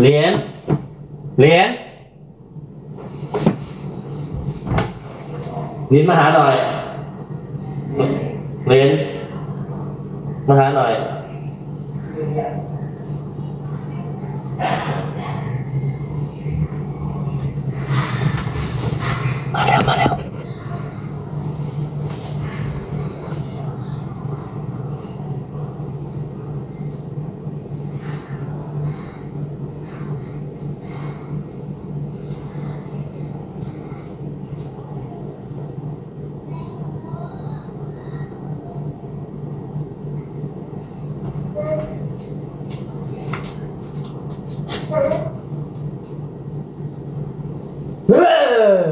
เหรียญเหรียญเหรียญมาหาหน่อยเหรียญมาหาหน่อย มาแล้ว มาแล้ว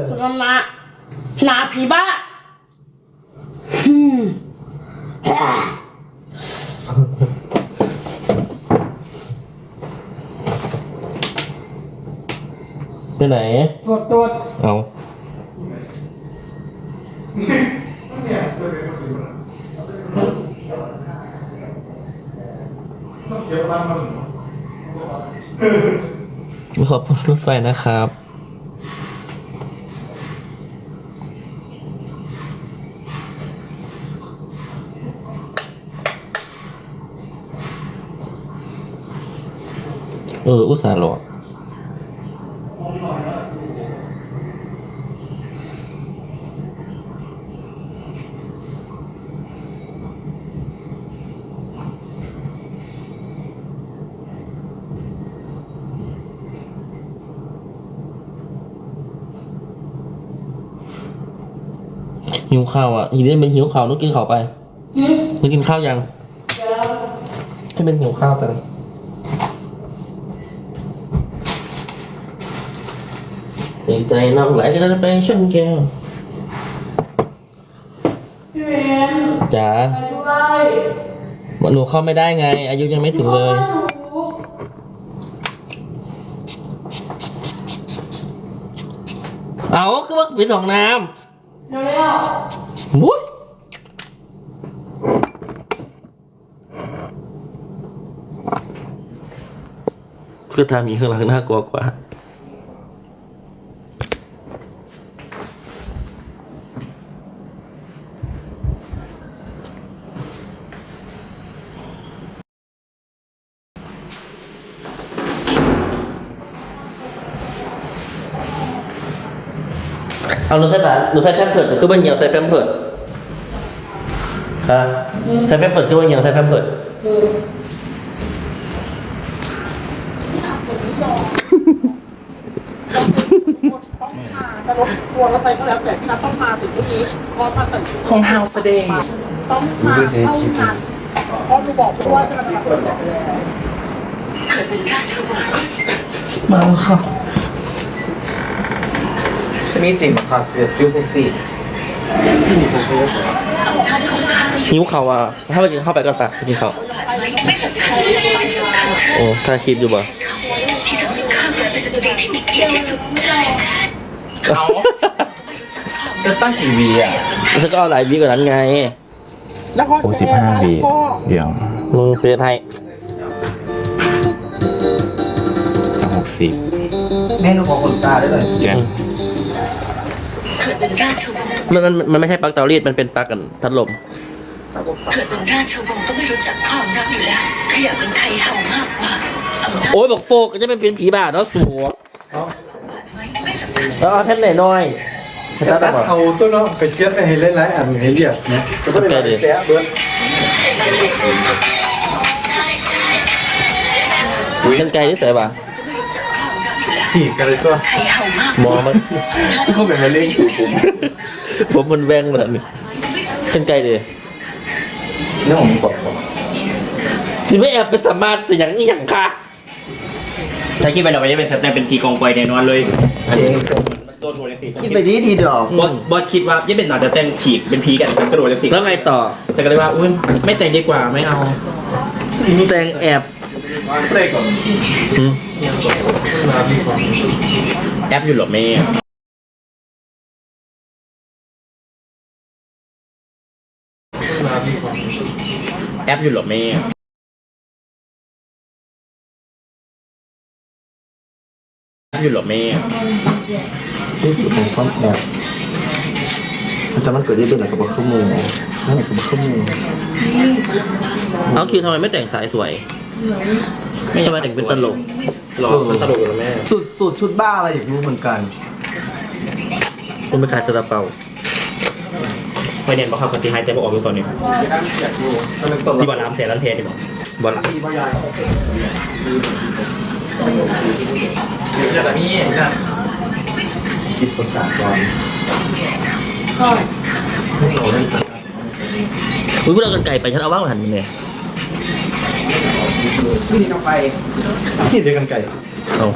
สุนันนะหนา ผีบ้าอืมไปไหน ตรวจตรวจเอาขอบคุณรถไฟนะครับ เออ อุตส่าห์หลอกหิวข้าวอะอีนี่เป็นหิวข้าวนุกกินข้าวไปหืมนุกกินข้าวยังเดี๋ยวให้เป็นหิวข้าวกัน เอกใจน้องไหลกันไปชนแก้วพี่เวนจ๋าไปด้วยหนูเข้าไม่ได้ไง อายุยังไม่ถึงเลยหนูเอาก็ว่าปิดห้องน้เดี๋ยวเร็วำมุ้ยคือทามีข้างหลังน่ากลัวกว่า เอาหนูใส่ผ้าหนูใส่แพมเพิร์ดคือว่าเหนียวใส่แพมเพิร์ดฮะใส่แพมเพิร์ดคือว่าเหนียวใส่แพมเพิร์ดอืมจะรบกวนแล้วไปก็แล้วแต่ที่นัดต้องมาถึงที่นี้พอมาใส่ชุดของเฮาสเดย์ต้องมาเข้างานเพราะหนูบอกไปว่าจะมาเปิดมาแล้วค่ะ ชนิดจริงมาค่ะเสียฟิวเซ็กซี่หิวเขาวอะถ้าไปกินข้าวไปก่อนปะไปกินข้าวโอ้ถ้าคิดอยู่บ่เอาจะตั้งกี่วีอะฉันก็เอาหลายวิกว่านั้นไงแล้วก็โอ้สิบห้าวีเดี๋ยวมึงเป็นไทยสองหกสิบแม่หนูขอขนตาได้หน่อยสิแจ็ค มันมันมันไม่ใช่ปลั๊กเตารีดมันเป็นปลั๊กกันพัดลม เกิดเป็นราชวงศ์ก็ไม่รู้จักความรักอยู่แล้วแค่อยากเป็นไทยเฮามากกว่าอำนาจโอ้ยบอกโฟกก็จะเป็นเป็นผีบาทเนาะสัวไหมไม่สำคัญแล้วเอาแผ่นไหนน้อยแผ่นตัดออกมาเอาตัวน้องไปเก็บไปให้หลายๆอันให้เรียบนะจะไม่ได้แกะเบิดเป็นไกลที่ใส่ป่ะ ถีบกันเลยตัวไทยเฮามากมองมันก็เป็นมะเร็งสูงผมผมมันแวงแบบนี้เป็นไกลดินี่ผมบอกว่าสิไม่แอบไปสามารถสิอย่างนี้อย่างค่ะถ้าคิดไปเราไม่ได้เป็นแต่เป็นพีกองกอยแน่นอนเลยอันนี้มันตัวโทรเลยสิคิดไปดีดีดอกบอสบอสคิดว่ายี่เป็นหน่าจะแต่งฉีกเป็นพีกันกระโดดเลยสิแล้วไงต่อแต่ก็เลยว่าอุ้ยไม่แต่งดีกว่าไม่เอาแซงแอบ เปรกก่อนอืมแอปอยู่หรอแม่แอปอยู่หรอแม่อยู่เหรอแม่ที่สุดของความแบบแต่มันเกิดได้เป็นอะไรกับว่าข้อมูลนั่นแหละกับว่าข้อมูลเอาคิวทำไมไม่แต่งสายสวย ไม่ใช่มาแต่งเป็นตลกหรอมันตลกอยู่แล้วแม่สุดสุดชุดบ้าอะไรอยากรู้เหมือนกัน คุณไปขายซาลาเปาคอยเน้นบอกครับคนที่หายใจบ่ออกอยู่ตอนนี้ที่ว่าล้ำเสียล้ำเทดีกว่าบอลเดี๋ยวนี้นะคิดประกาศก่อนคุณพูดเอากันไก่ไปฉันเอาว่างหันมันเลย ที่นี่ต้องไปที่เดียวกันไก่เอา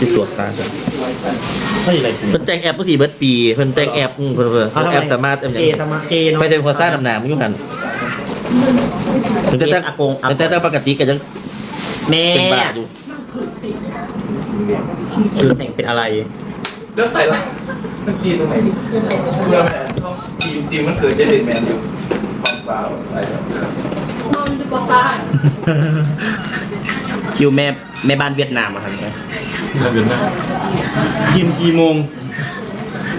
ติดตัวตาจ้ะไม่อะไรกินเพิ่นแต่งแอปก็สี่เบิร์ดปีเพิ่นแต่งแอปอืมเพิ่นเพิ่นแอปสามารถเอ็มเกตมาเกเนาะไม่ได้พอสร้างดำน้ำมันอยู่หันแต่แต่อากงอาแต่แต่ปกติก็ยังแม่เป็นบาทอยู่คือแต่งเป็นอะไร แล้วใส่ละมันจีนตรงไหนเพื่อแม่ช่องทีมทีมมันเกิดจะเด่นแมนอยู่ความเปล่าใส่แบบ คิวแม่แม่บ้านเวียดนามมาทำไงทำเป็นไหมยินกี่โมง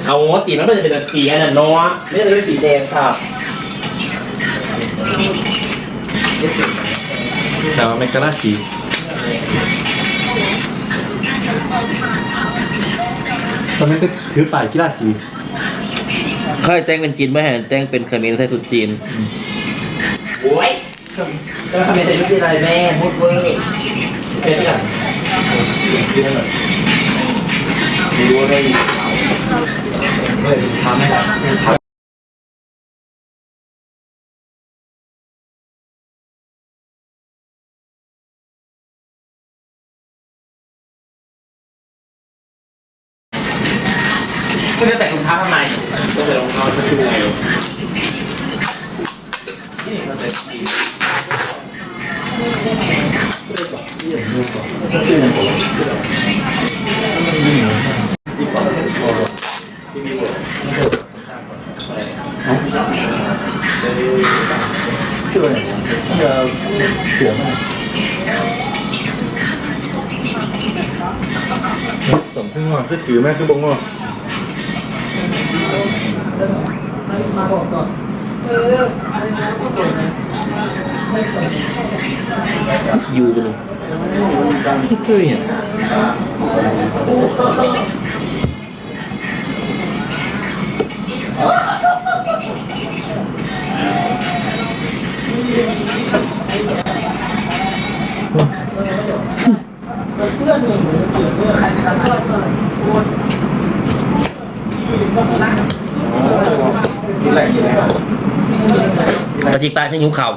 เอาตีมันก็จะเป็นสีอันนั้นเนาะไม่ได้เป็นสีแดงครับแต่ว่าไม่กล้าสีตอนนั้นก็ถือป่ายกีฬาสีค่อยแต่งเป็นจีนไม่ให้แต่งเป็นเขมรใส่สุดจีนโอ้ย ก็ทำเป็นยุติอะไรแม่มุดเวอร์เป็นแบบดูว่าไม่ด้ยทำไหมก็จะแต่งรองเท้าทำไมก็จะลองเอาจะชูไงนี่มันใส่จี เชื่อเนี่ยจะเสียมากสมขึ้นงอคือถือแม่คือบงงออ ยู่กันเลยไม่เคยอะ จีปลาที่นิ้วเข่า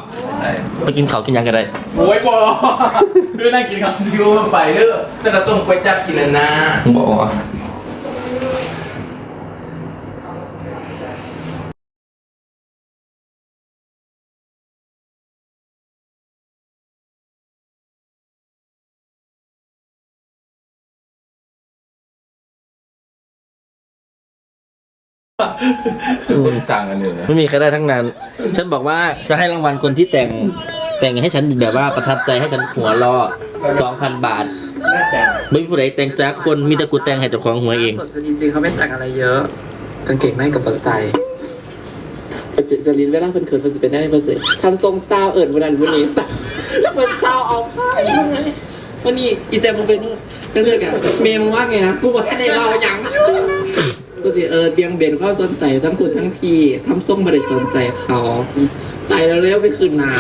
ไปกินเข่าวกินยังกันได้โอ้ยบอคือนั่งกินข้าวซิวไปเด้อแต่ก็ต้องไปจับกินนะบอกว่า คนสั่งกันอยู่นะไม่มีใครได้ทั้งนั้น ฉันบอกว่าจะให้รางวัลคนที่แต่งแต่งให้ฉันแบบว่าประทับใจให้ฉันหัวเรอสองพันบาทน่าจะไม่มีผู้ใดแต่งจากคนมีแต่กูแต่งให้เจ้าของหัวเองจริงๆเขาไม่แต่งอะไรเยอะ กางเกงในกับปัสไตจะลินเวลาเพิ่นเขินเพิ่นสิเป็นได้เพิ่นสิทำทรงซาวเอิญวันนั้นวันนี้เพิ่นซาวเอาไพ่วันนี้อีแจมมึงเป็นเป็นเรื่องอะเมย์มึงว่าไงนะกูบอกแค่ได้เล่าอย่าง กูสิเออเบียงเบนก็สนใจทั้งคุณทั้งพี่ทำทรงบริสนใจเขาไปแล้วเร็วไปคืนนา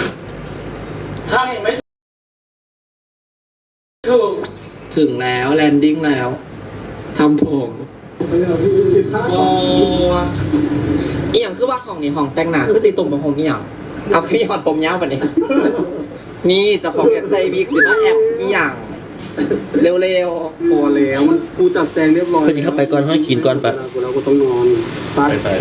ถึงแล้วแลนดิ้งแล้วทำผมโอ้อีหยังคือว่าของนี่ของแต่งหน้าคือตีตุ่มของผมนี่หยังเอาพี่หอดผมยาวแบบนี้นี่แต่ของแอปไซบิกหรือว่าแอปอีหยัง เร็วพอแล้วมันกูจัดแจงเรียบร้อยเพื่อนเข้าไปก่อนห้อยขีนก่อนปะกูแล้วกูต้องนอนไปใส่